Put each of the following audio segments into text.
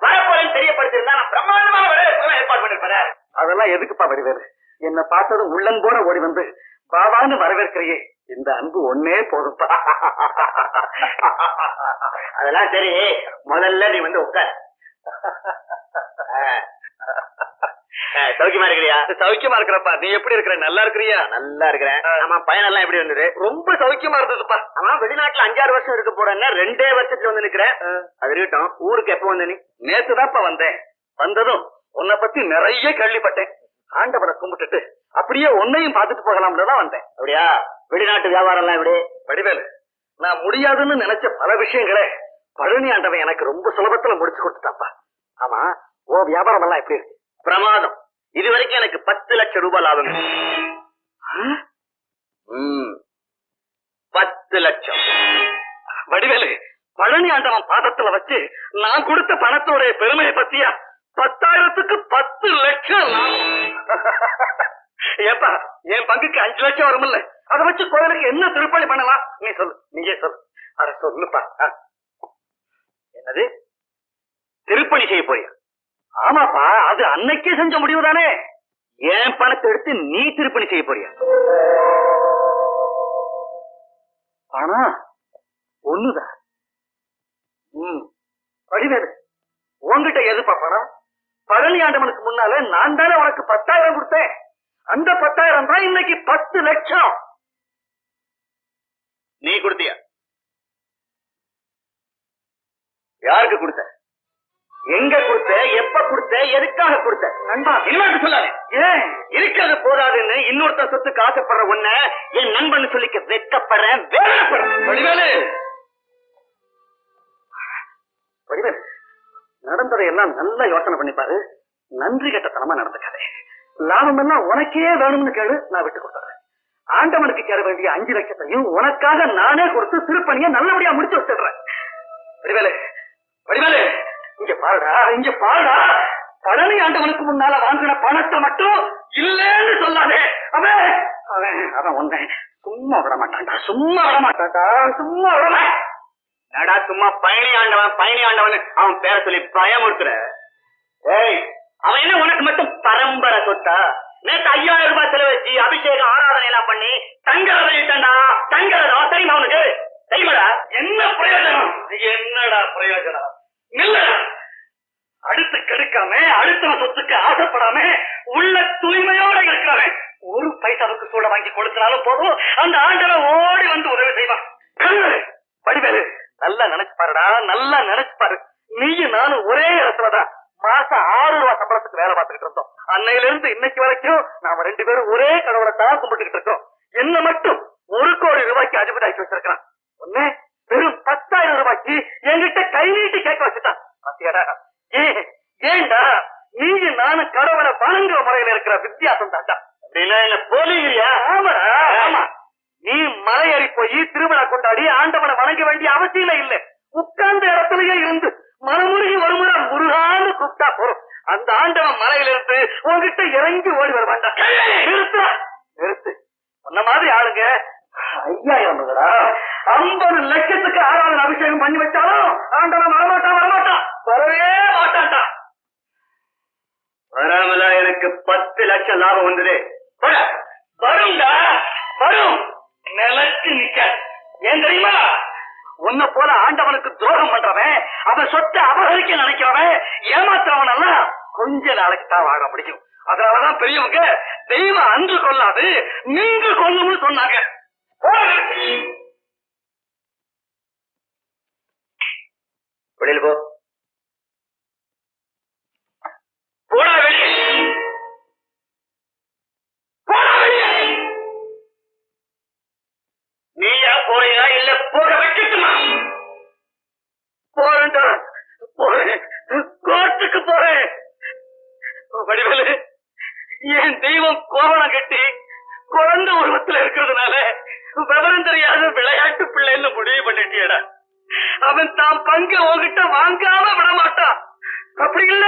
வரப்போறேன்னு தெரியப்படுத்திருந்தா நான் பிரம்மாண்டமான ஏற்பாடு பண்ணிருப்பேன் அதெல்லாம் எதுக்குப்பா வடிவேலு? என்ன பார்த்ததும் உள்ளன்போட ஓடி வந்து பாபான்னு வரவேற்கிறியே. இந்த அன்பு ஒன்னே போதும்ப்பா. அதெல்லாம் சரி. முதல்ல நீ வந்து உட்கார். சௌக்கியமா இருக்கிறியா? சௌக்கியமா இருக்கிறப்பா. நீ எப்படி இருக்கிற? நல்லா இருக்கிறியா? நல்லா இருக்கிறேன். ஆமா பயணம்லாம் எப்படி இருந்தது ரொம்ப சௌக்கியமா இருந்ததுப்பா. ஆமா வெளிநாட்டுல அஞ்சாறு வருஷம் இருக்க போறேன்னா ரெண்டே வருஷத்துல வந்து நிக்கிறேன் அது இருக்கட்டும். ஊருக்கு எப்போ வந்த நீ? நேத்துதான்ப்பா வந்தேன். வந்ததும் உன்னை பத்தி நிறைய கேள்விப்பட்டேன். ஆண்டவனை கும்பிட்டுட்டு அப்படியே உன்னையும் பார்த்துட்டு போகலாம்னு தான் வந்தேன். அப்படியா? வெளிநாட்டு வியாபாரம் எல்லாம் எப்படி? வடிவேலு நான் முடியாதுன்னு நினைச்ச பல விஷயங்களை பழனி ஆண்டவன் எனக்கு ரொம்ப சுலபத்துல முடிச்சு கொடுத்துட்டாப்பா ஆமா ஓ வியாபாரம் எல்லாம் எப்படி இருக்கு? பிரமாதம். இது வரைக்கும் எனக்கு பத்து லட்சம் ரூபாய் லாபம் பத்து லட்சம். வடிவேலு பழனி ஆண்டவன் பாதத்துல வச்சு நான் கொடுத்த பணத்தோடைய பெருமையை பத்தியா? பத்தாயிரத்துக்கு பத்து லட்சம் ஏப்பா என் பங்குக்கு அஞ்சு லட்சம் வரும்ல அதை வச்சு கோயிலுக்கு என்ன திருப்பணி பண்ணலாம்? நீ சொல்லு நீயே சொல்லு. அட சொல்லுப்பா என்னது? திருப்பணி செய்ய போறியா? ஆமாப்பா அது அன்னைக்கே செஞ்ச முடிவு தானே என் பணத்தை எடுத்து நீ திருப்பணி செய்ய போறியா? பணம் ஒண்ணுதான் ம் வடிவேலு உன்கிட்ட எதுப்பா பணம்? பழனி ஆண்டவனுக்கு முன்னால நான் தானே உனக்கு பத்தாயிரம் கொடுத்தேன். அந்த பத்தாயிரம் தான் இன்னைக்கு பத்து லட்சம். நீ கொடுத்தியா? யாருக்கு கொடுத்த? எங்க கொடுத்த எப்ப கொடுத்த எதுக்காக கொடுத்த? நண்பா இனிமேட்டு சொல்லாத. ஏன்? இருக்கிறது போதாதுன்னு இன்னொருத்தன் சொத்துக்கு ஆசைப்படுற உன்ன என் நண்பன் சொல்லிக்க வெட்கப்படுறேன் வேதனைப்படுறேன். வடிவேலு! வடிவேலு நடந்ததை எல்லாம் நல்லா யோசனை பண்ணி பாரு. நன்றி கெட்டத்தனமா நடந்துக்காதே. லாபம் எல்லாம் உனக்கே வேணும்னு கேளு நான் விட்டு கொடுத்துறேன். ஆண்டவனுக்கு சேர வேண்டிய அஞ்சு லட்சத்தையும் உனக்காக நானே கொடுத்து திருப்பணியை நல்லபடியா முடிச்சு வச்சிடுறேன். வடிவேலு வடிவேலு! இங்க பாருடா இங்க பாருடா. பழனி ஆண்டவனுக்கு முன்னால வாங்கின பணத்தை மட்டும் இல்லேன்னு சொல்லாதே. அவன் அவன் அவன் ஒண்ணே சும்மா விட மாட்டான்டா சும்மா விட மாட்டான்டா சும்மா விட நடா சும்மா பயணி ஆண்டவன் பயணி ஆண்டவன் அவன் பேர சொல்லி பயமுறுத்துற? ஏய் அவன் என்ன உனக்கு மட்டும் பரம்பரை சொத்தா நேற்று ஐயாயிரம் ரூபாய் செலவழிச்சு அபிஷேகம் ஆராதனை எல்லாம் பண்ணி தங்க விட்டண்டா தங்கரதம் தெரியுமா அவனுக்கு தெரியுமாடா? என்ன பிரயோஜனம்? என்னடா பிரயோஜனம்? இல்லடா அடுத்து கெடுக்காம அடுத்தவன் சொத்துக்கு ஆசைப்படாம உள்ள தூய்மையோட இருக்கிறவன். ஒரு பைசாவுக்கு சூட வாங்கி கொடுத்தனாலும் போதும். அந்த ஆண்டவன் ஓடி வந்து உதவி செய்வான். வடிவேலு நல்லா நினைச்சு பாருடா நல்லா நினைச்சு பாரு. நீயும் நானும் ஒரே இடத்துலதான் மாசம் ஆறு ரூபாய் சம்பளத்துக்கு வேலை பார்த்துக்கிட்டு இருந்தோம். அன்னையில இருந்து இன்னைக்கு வரைக்கும் நாம ரெண்டு பேரும் ஒரே கடவுளை தான் கும்பிட்டுக்கிட்டு இருக்கோம். என்ன மட்டும் ஒரு கோடி ரூபாய்க்கு அதிபதாக்கி வச்சிருக்கிறான். ஒன்னு வெறும் பத்தாயிரம் ரூபாய்க்கு என்கிட்ட கை நீட்டி கேட்க வச்சுட்டான் பாத்தியாடா? ஏன்? ஏன்டா நீங்க நானும் கடவுளை வணங்குற முறையில இருக்கிற வித்தியாசம் தாண்டா. அப்படின்னா என்ன போலிங்கிறியா ஆமாடா ஆமா. நீ மலை ஏறி போய் திருவிழா கொண்டாடி ஆண்டவனை வணங்க வேண்டிய அவசியம் இல்ல. உட்கார்ந்த இடத்துலயே இருந்து மனமுருகி ஒரு முறை முருகான்னு கூப்பிட்டா போறோம் அந்த ஆண்டவன் மலையில இருந்து உன்கிட்ட இறங்கி ஓடி வர வேண்டாம் நிறுத்து நிறுத்து. உன்ன மாதிரி ஆளுங்க ஐயாயிரம் ஐம்பது லட்சத்துக்கு ஆறாவது அபிஷேகம் பண்ணி வச்சாலும் ஆண்டவன் வரமாட்டான் வரமாட்டான் வரவே மாட்டான்டா. வராமலா எனக்கு பத்து லட்சம் லாபம் வந்தது. வரும்டா வரும். நிலச்சு நிக்க. ஏன் தெரியுமா? உன்னை போல ஆண்டவனுக்கு துரோகம் பண்றவன் அவன் சொத்தை அபகரிக்க நினைக்கிறவன் ஏமாத்துறவன் எல்லாம் கொஞ்ச நாளைக்கு தான் வாழ முடியும். அதனாலதான் பெரியவங்க தெய்வம் அன்று கொள்ளாது நின்று கொல்லும்னு சொன்னாங்க. வெளியில போ. போடா வெளியே. நீயா போறியா இல்ல போக வைக்கட்டுமா? போறேன்டா. போறேன். கோர்ட்டுக்கு போறேன். வடிவேலு என் தெய்வம் கோவணம் கட்டி குழந்தை உருவத்துல இருக்கிறதுனால விவரம் தெரியாத விளையாட்டு பிள்ளைன்னு முடிவு பண்ணிட்டியடா. அவன் தான் பங்கு உங்ககிட்ட வாங்காம விட மாட்டான் அப்படி இல்ல.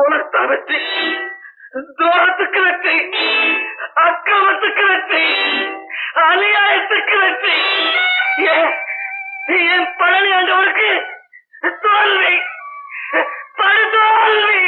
உனக்கு வெற்றி துரோகத்துக்கு வெற்றி. அக்கிரமத்துக்கு வெற்றி. அநியாயத்துக்கு வெற்றி. ஏன்? என் பழனி ஆண்டவருக்கு தோல்வி. படுதோல்வி.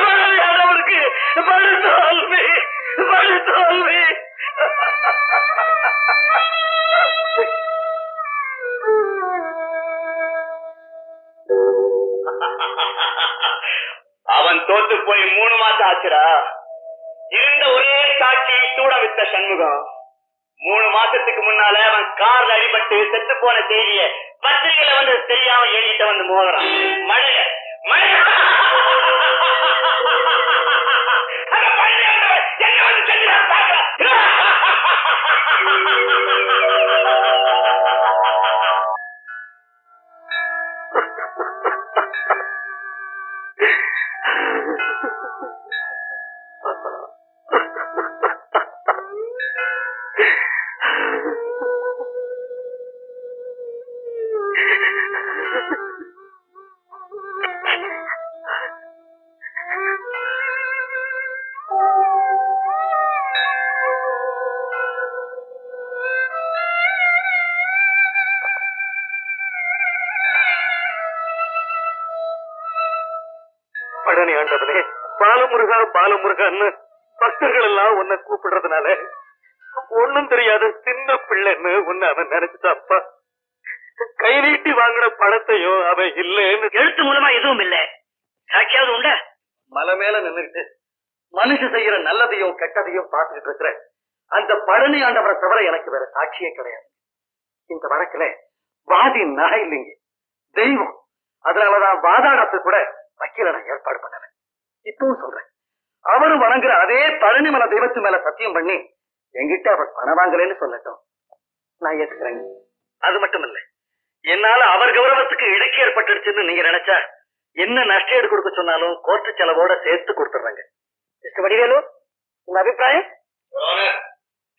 பழனி ஆண்டவருக்கு படுதோல்வி படுதோல்வி அவன் தோத்து போய் மூணு மாசம் ஆச்சுடா. இருந்த ஒரே சாட்சி சூட வித்த சண்முகம். மூணு மாசத்துக்கு முன்னால அவன் கார்ல அடிபட்டு செத்து போன செய்திய பத்திரிகையில வந்து தெரியாம எழுதிட்டு வந்து மோதுறான். மழைய மழைய என்ன வந்து செஞ்சு பார்க்கலாம் பாலமுருகா பாலமுருகான்னு பக்தர்கள் எல்லாம் உன்னை கூப்பிடுறதுனால ஒண்ணும் தெரியாத சின்ன பிள்ளைன்னு உன்னை அவன் நினைச்சுட்டாப்பா கை நீட்டி வாங்கின பணத்தையும் அவன் இல்லைன்னு எழுத்து மூலமா எதுவும் இல்ல. சாட்சியாவது உண்டா? மலை மேல நின்னுட்டு மனுஷ செய்யற நல்லதையும் கெட்டதையும் பார்த்துக்கிட்டு இருக்கிற அந்த பழனி ஆண்டவரை தவிர எனக்கு வேற சாட்சியே கிடையாது. இந்த வழக்குல வாதி நான் இல்லைங்க. தெய்வம். அதனாலதான் வாதாடத்துக்கு கூட வக்கீல நான் ஏற்பாடு பண்ணல. இப்பவும் சொல்றேன். அவரு வணங்குற அதே பழனிமலை தெய்வத்து மேல சத்தியம் பண்ணி என்கிட்ட அவர் பணம் வாங்கலைன்னு சொல்லட்டும். நான் ஏத்துக்கிறேங்க அது மட்டும் இல்ல என்னால அவர் கௌரவத்துக்கு இடுக்கி ஏற்பட்டுடுச்சுன்னு நீங்க நினைச்சா என்ன நஷ்ட ஈடு கொடுக்க சொன்னாலும் கோர்ட்டு செலவோட சேர்த்து கொடுத்துட்றாங்க. மிஸ்டர் வடிவேலு உங்க அபிப்பிராயம்?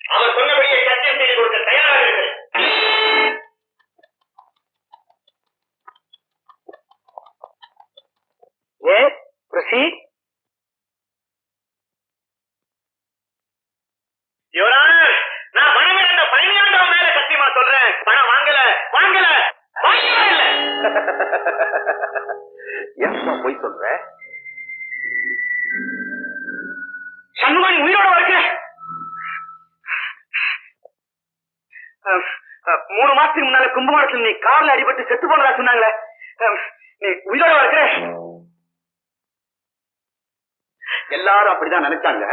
அவர் சொன்னபடியே சத்தியம் செய்து கொடுக்க தயாராக இருக்கிறேன். எஸ் ப்ரொசீட் யுவரானர் நான் பணம் இழந்த பயணியாண்டவன் மேல சத்தியமா சொல்றேன். பணம் வாங்கல வாங்கல வாங்கவே இல்ல. ஏன்பா போய் சொல்ற? சண்முகன் உயிரோட இருக்க மூணு மாசத்துக்கு முன்னால கும்பகோணத்துல நீ கார்ல அடிபட்டு செத்து போனதா சொன்னாங்களே. நீ உயிரோட இருக்க எல்லாரும் அப்படிதான் நினைச்சாங்க.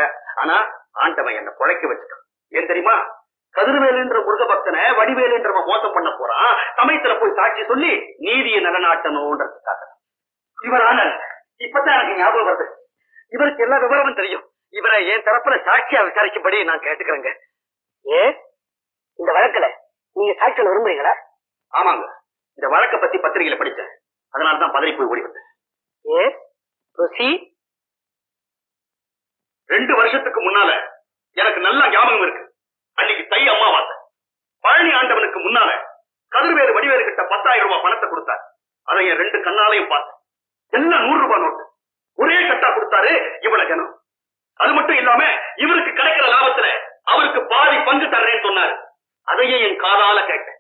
ஆனா ஆண்டவன் என்ன குழைக்க வச்சுட்டான். ஏன் தெரியுமா? கதிர்வேலுன்ற முருக பக்தனை வடிவேலுன்றவன் மோசம் பண்ண போறான். சமயத்துல போய் சாட்சி சொல்லி நீதியை நிலநாட்டணும்ன்றதுக்காக இவர் இப்பதான் எனக்கு ஞாபகம் வருது. இவருக்கு எல்லா விவரமும் தெரியும். இவரை என் தரப்புல சாட்சியா விசாரிக்கும்படி நான் கேட்டுக்கிறேங்க. ஏ? இந்த வழக்குல நீங்க சாட்சியில் விரும்புறீங்களா? ஆமாங்க. இந்த வழக்க பத்தி பத்திரிகையில படிச்சேன். அதனாலதான் பதவி போய் ஓடி வந்தேன். ஏ? ப்ரொசீட் ரெண்டு வருஷத்துக்கு முன்னால எனக்கு நல்ல ஞாபகம் இருக்கு. அன்னைக்கு தை அமாவாசை. பழனி ஆண்டவனுக்கு முன்னால கதிர்வேறு வடிவேறு கிட்ட பத்தாயிரம் ரூபாய் பணத்தை கொடுத்தார். அதை என் ரெண்டு கண்ணாலையும் பார்த்தேன். எல்லாம் நூறு ரூபாய் நோட்டு. ஒரே கட்டா கொடுத்தாரு இவ்வளவு ஜனம். அது மட்டும் இல்லாம இவருக்கு கிடைக்கிற லாபத்துல அவருக்கு பாதி பங்கு தர்றேன்னு சொன்னாரு. அதையே என் காதால கேட்டேன்.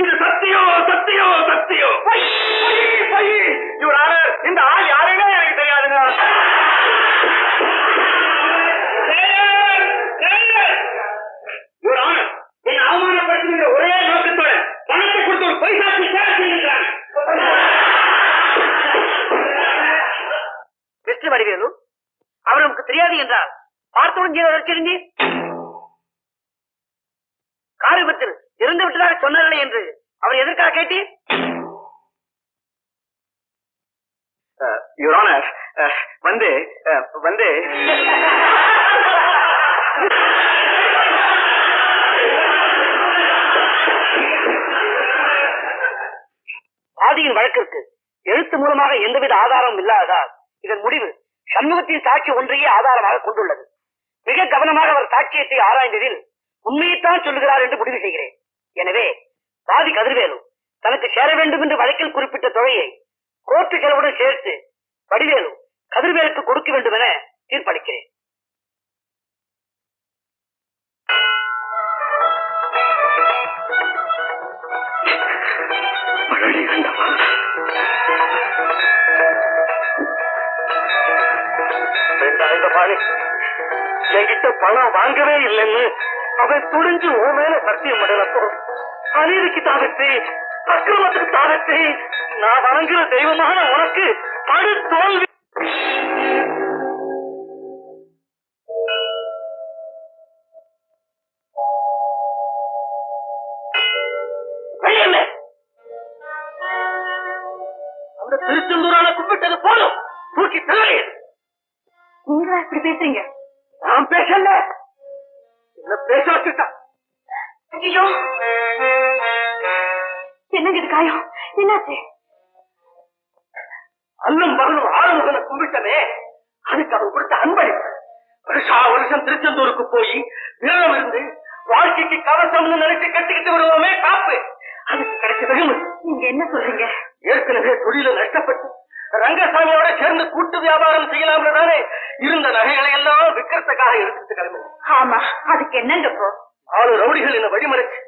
இது சத்தியம் சத்தியம் சத்தியம் இவர் ஆளு, இந்த ஆள் யாருன்னே எனக்கு தெரியாதுங்க. இவர் ஆளு, என்னை ஒரே நோக்கத்தோட பணத்தை கொடுத்து ஒரு பைசாக்கு சேவை வடிவேலு அவர் நமக்கு தெரியாது என்றால் பார்த்தவுடன் ஜீவ வச்சிருந்தி கார் விபத்தில் இறந்து விட்டதாக சொன்னார்களே என்று அவர் எதற்காக கேட்டீர்? யுவர் வந்து வந்து. வாதியின் வழக்கிற்கு எழுத்து மூலமாக எந்தவித ஆதாரமும் இல்லாததால் இதன் முடிவு சண்முகத்தின் சாட்சி ஒன்றையே ஆதாரமாக கொண்டுள்ளது. மிக கவனமாக அவர் சாட்சியத்தை ஆராய்ந்ததில் உண்மையைத்தான் சொல்லுகிறார் என்று முடிவு செய்கிறேன். எனவே பாதி கதிர்வேலு தனக்கு சேர வேண்டும் என்று வழக்கில் குறிப்பிட்ட தொகையை கோர்ட்டு செலவுடன் சேர்த்து வடிவேலு கதிர்வேலுக்கு கொடுக்க வேண்டும் என தீர்ப்பளிக்கிறேன். வேண்டாமா. என்கிட்ட பணம் வாங்கவே இல்லைன்னு அவன் துணிஞ்சு உன் மேல சத்தியம் பண்ணலப்போ. அநீதிக்கு தாகத்தை அக்கிரமத்துக்கு தாகத்தை நான் வணங்குற தெய்வமான உனக்கு படு தோல்வி திருச்செந்தூருக்கு போய் விரதம் இருந்து வாழ்க்கைக்கு கவசம்னு நினைச்சு கட்டிக்கிட்டு வருவோமே காப்பு. அதுக்கு கிடைச்ச வெகுமதி. நீங்க என்ன சொல்றீங்க? ஏற்கனவே தொழில நஷ்டப்பட்டு ரங்கசாமியோட சேர்ந்து கூட்டு வியாபாரம் செய்யலாம்னு தானே? இருந்த நகைகளை எல்லாம் விற்கிறதுக்காக எடுத்துட்டு கிளம்பி ஆமா அதுக்கு என்னங்க இப்போ? ரவுடிகள் என்ன வழிமறைச்சு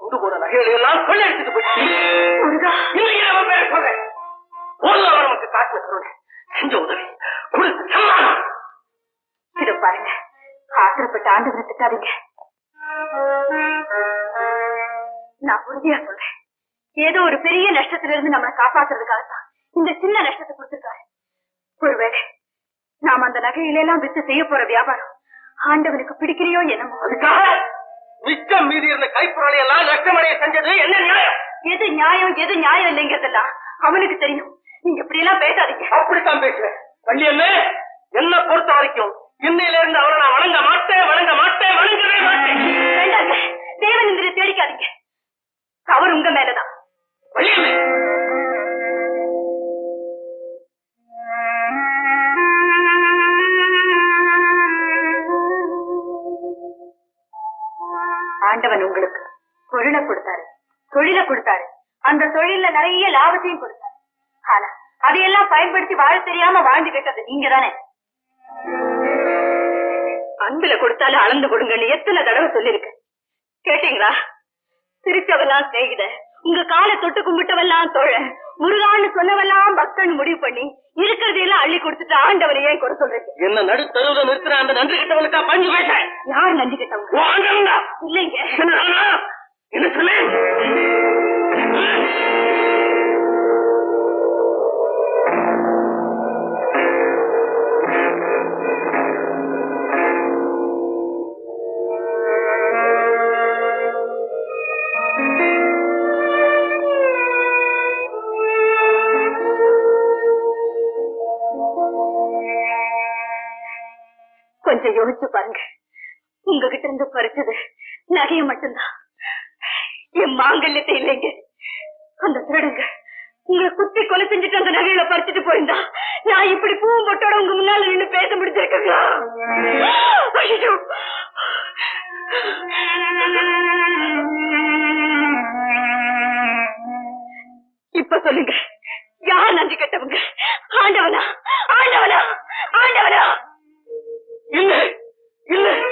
கொண்டு போன நகைகளை எல்லாம் கொள்ளையடிச்சிட்டு போயிட்டு. முருகா. இன்னைக்கு நம்ம பேர சொல்றேன். ஒரு அவர் நமக்கு காட்டுல கருணை. செஞ்ச உதவி. கொடுத்து சம்மானம். இதோ பாருங்க. ஆத்திரப்பட்டு ஆண்டவனை திட்டாதீங்க. நான் உறுதியா சொல்றேன். ஏதோ ஒரு பெரிய நஷ்டத்துல இருந்து நம்மளை காப்பாத்துறதுக்காகத்தான் இந்த சின்ன நஷ்டத்தை கொடுத்திருக்காரு. ஒருவேளை நாம அந்த நகையில எல்லாம் வித்து செய்ய போற வியாபாரம் ஆண்டவனுக்கு பிடிக்கலையோ என்னமோ. அதுக்காக மிச்சம் மீதி இருந்த கைப்பொருளை எல்லாம் நஷ்டமடைய செஞ்சது என்ன நியாயம்? எது நியாயம் எது நியாயம் இல்லைங்கிறதெல்லாம் அவனுக்கு தெரியும். நீங்க இப்படி எல்லாம் பேசாதீங்க. அப்படித்தான் பேசுவேன். வள்ளியம்மே என்ன பொறுத்த வரைக்கும் இன்னையில இருந்து அவரை நான் வணங்க மாட்டேன் வணங்க மாட்டேன் வணங்கவே மாட்டேன். வேண்டாங்க தேவனிந்திர தேடிக்காதீங்க. அவர் உங்க மேலதான். ஆண்டவன் உங்களுக்கு பொருளை கொடுத்தாரு தொழிலை கொடுத்தாரு. அந்த தொழில்ல நிறைய லாபத்தையும் கொடுத்தாரு. ஆனா அதையெல்லாம் பயன்படுத்தி வாழ தெரியாம வாழ்ந்து கேட்டது நீங்க தானே அன்புல கொடுத்தாலும் அளந்து கொடுங்கன்னு எத்தனை தடவை சொல்லிருக்கேன் கேட்டீங்களா? சிரிச்சவெல்லாம் சிநேகித உங்க காலை தொட்டு கும்பிட்டவெல்லாம் தோழ முருகான்னு சொன்னவெல்லாம் பக்தன் முடிவு பண்ணி இருக்கிறதையெல்லாம் அள்ளி கொடுத்துட்டு ஆண்டவனை ஏன் குறை சொல்றீங்க? என்ன நடுத்தருவுல நிறுத்துற அந்த நன்றி கிட்டவனுக்கா பஞ்சு பேசுறேன் யார் நன்றி கேட்டவங்க. இல்லைங்க? என்ன சொல்லு பறிச்சது நகைய மட்டும்தான். என் மாங்கல்யத்தை இல்லைங்க. அந்த திருடுங்க உங்களை குத்தி கொலை செஞ்சுட்டு அந்த நகையில பறிச்சுட்டு போயிருந்தா நான் இப்படி பூவும் பொட்டோட உங்க முன்னால நின்னு பேச முடிஞ்சிருக்கா இப்ப சொல்லுங்க. யார் நன்றி கெட்டவங்க? ஆண்டவனா? ஆண்டவனா? ஆண்டவனா? இல்லை இல்லை. இல்ல.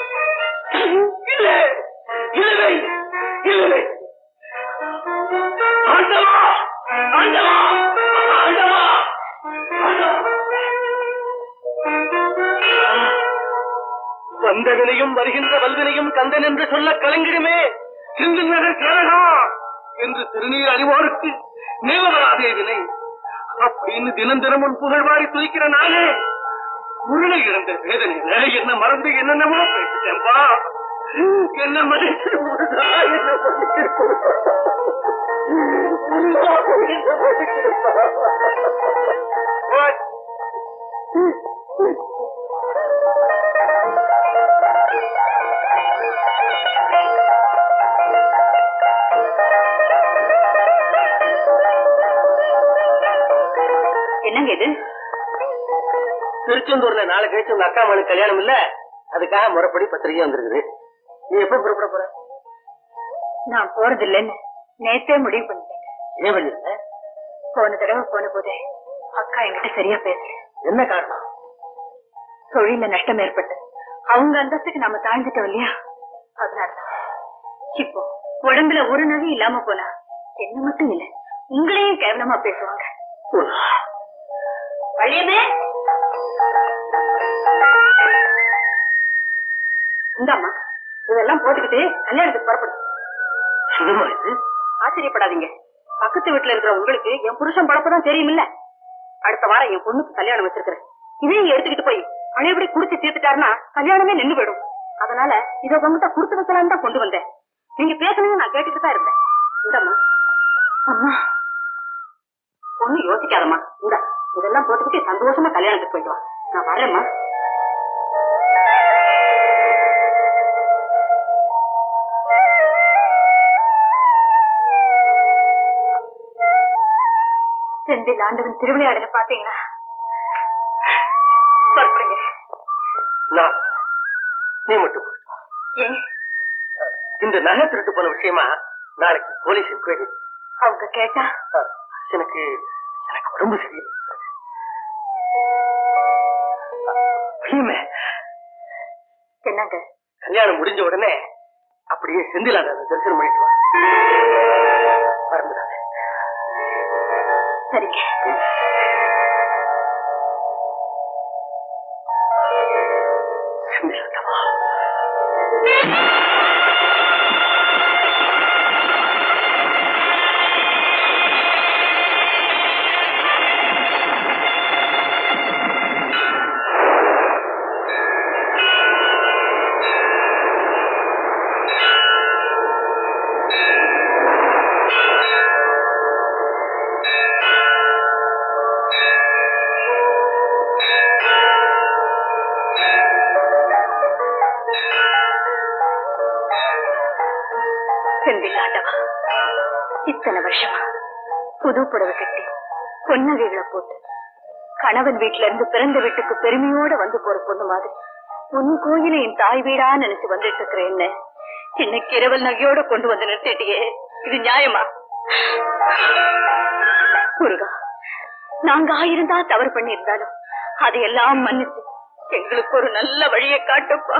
வந்தவினையும் வருகின்ற வல்வினையும் கந்தன் என்று சொல்ல கலங்கிடுமே. சிந்து நகர் சேரகா என்று திருநீர் அறிவோருக்கு நேவராதே வினை. அப்படின்னு தினம் தினமும் புகழ்வாரி துதிக்கிற நானே. உருளை இருந்த வேதனையில என்ன மறந்து என்னென்னமோ பேசிட்டேன்பா. என்ன. என்னங்க இது திருச்செந்தூர்ல நாளை கழிச்சு உங்க அக்கா மனு கல்யாணம் இல்ல அதுக்காக முறைப்படி பத்திரிகை வந்திருக்குது நீ எப்ப புறப்பட போற? நான் போறது இல்லைன்னு நேத்தே முடிவு பண்ணிட்டேங்க. ஏன் பண்ணல போன தடவை போன போதே அக்கா என்கிட்ட சரியா பேசல. என்ன காரணம்? தொழில நஷ்டம் ஏற்பட்டு அவங்க அந்தஸ்துக்கு நாம தாழ்ந்துட்டோம் இல்லையா? அதனாலதான் இப்போ உடம்புல ஒரு நகை இல்லாம போனா என்ன மட்டும் இல்ல உங்களையும் கேவலமா பேசுவாங்க. வழியமே இந்தாம்மா. இதெல்லாம் போட்டுக்கிட்டு கல்யாணத்துக்கு புறப்படும் சுகமா இது? ஆச்சரியப்படாதீங்க. பக்கத்து வீட்டுல இருக்கிற உங்களுக்கு என் புருஷன் பழப்பதான் தெரியுமில்ல. அடுத்த வாரம் என் பொண்ணுக்கு கல்யாணம் வச்சிருக்கிறேன். இதையும் எடுத்துக்கிட்டு போய் பழையபடி குடிச்சு தீர்த்துட்டாருன்னா கல்யாணமே நின்னு போயிடும். அதனால இதை உங்ககிட்ட கொடுத்து வைக்கலாம்னு தான் கொண்டு வந்தேன். நீங்க பேசணும்னு நான் கேட்டுட்டு தான் இருந்தேன். இந்தம்மா. அம்மா. ஒண்ணும் யோசிக்காதம்மா. இந்த இதெல்லாம் போட்டுக்கிட்டு சந்தோஷமா கல்யாணத்துக்கு போயிட்டு வா. நான் வரேம்மா. செந்தில் ஆண்டவன் திருவிளையாடல பாத்தீங்களா? நான் நீ மட்டும். ஏன்? இந்த நகை திருட்டு போன விஷயமா நாளைக்கு போலீஸ் என்கொயரி அவங்க கேட்டா? எனக்கு எனக்கு உடம்பு சரியில்லை என்னங்க? கல்யாணம் முடிஞ்ச உடனே அப்படியே செந்திலாத தரிசனம் பண்ணிட்டு வா. சரிங்க செந்திலாதவா கணவன் வீட்டுல இருந்து பிறந்த வீட்டுக்கு பெருமையோட வந்து போற பொண்ணு மாதிரி. உன் கோயில என் தாய் வீடா நினைச்சு வந்துட்டு இருக்கிறேன் என்ன? இன்னைக்கு இரவல் நகையோட கொண்டு வந்து நிறுத்திட்டியே. இது நியாயமா? முருகா நாங்க ஆயிருந்தா தவறு பண்ணி இருந்தாலும் அதையெல்லாம் மன்னிச்சு எங்களுக்கு ஒரு நல்ல வழியை காட்டுப்பா.